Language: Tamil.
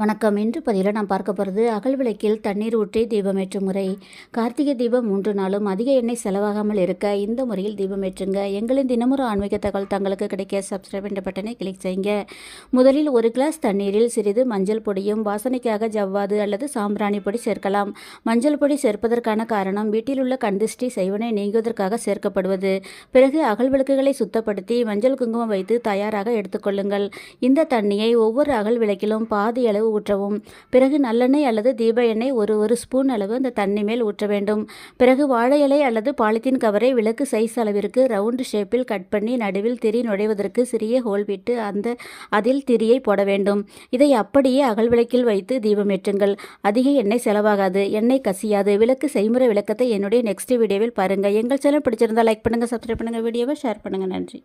வணக்கம். இன்று பதிவில் நான் பார்க்க போகிறது அகல் விளக்கில் தண்ணீர் ஊற்றி தீபமேற்றும் முறை. கார்த்திகை தீபம் மூன்று நாளும் அதிக எண்ணெய் செலவாகாமல் இருக்க இந்த முறையில் தீபமேற்றுங்க எங்களின் தினமுறை ஆன்மீக தகவல் தங்களுக்கு கிடைக்க சப்ஸ்கிரைப் என்ற பட்டனை கிளிக் செய்யுங்க. முதலில் ஒரு கிளாஸ் தண்ணீரில் சிறிது மஞ்சள் பொடியும் வாசனைக்காக ஜவ்வாது அல்லது சாம்பிராணி பொடி சேர்க்கலாம். மஞ்சள் பொடி சேர்ப்பதற்கான காரணம் வீட்டில் உள்ள கந்திஷ்டி செய்வனை நீங்குவதற்காக சேர்க்கப்படுவது. பிறகு அகல் விளக்குகளை சுத்தப்படுத்தி மஞ்சள் குங்குமம் வைத்து தயாராக எடுத்துக்கொள்ளுங்கள் இந்த தண்ணியை ஒவ்வொரு அகல் விளக்கிலும் பாதி அளவு ஊற்றவும். பிறகு நல்லெண்ணெய் அல்லது தீப எண்ணெய் ஒரு ஒரு ஸ்பூன் அளவு அந்த தண்ணி மேல் ஊற்ற வேண்டும். பிறகு வாழை இலை அல்லது பாலித்தீன் கவரை விளக்கு சைஸ் அளவிற்கு ரவுண்டு ஷேப்பில் கட் பண்ணி நடுவில் திரி நுழைவதற்கு சிறிய ஹோல் விட்டு அந்த அதில் திரியை போட வேண்டும். இதை அப்படியே அகல் விளக்கில் வைத்து தீபமேற்றுங்கள் அதிக எண்ணெய் செலவாகாது. எண்ணெய் கசியாது. விளக்கு செய்முறை விளக்கத்தை என்னுடைய நெக்ஸ்ட் வீடியோவில் பாருங்கள் எங்கள் சேனல் பிடிச்சிருந்தால் லைக் பண்ணுங்கள் சப்ஸ்கிரைப் பண்ணுங்கள் வீடியோவை ஷேர் பண்ணுங்கள் நன்றி.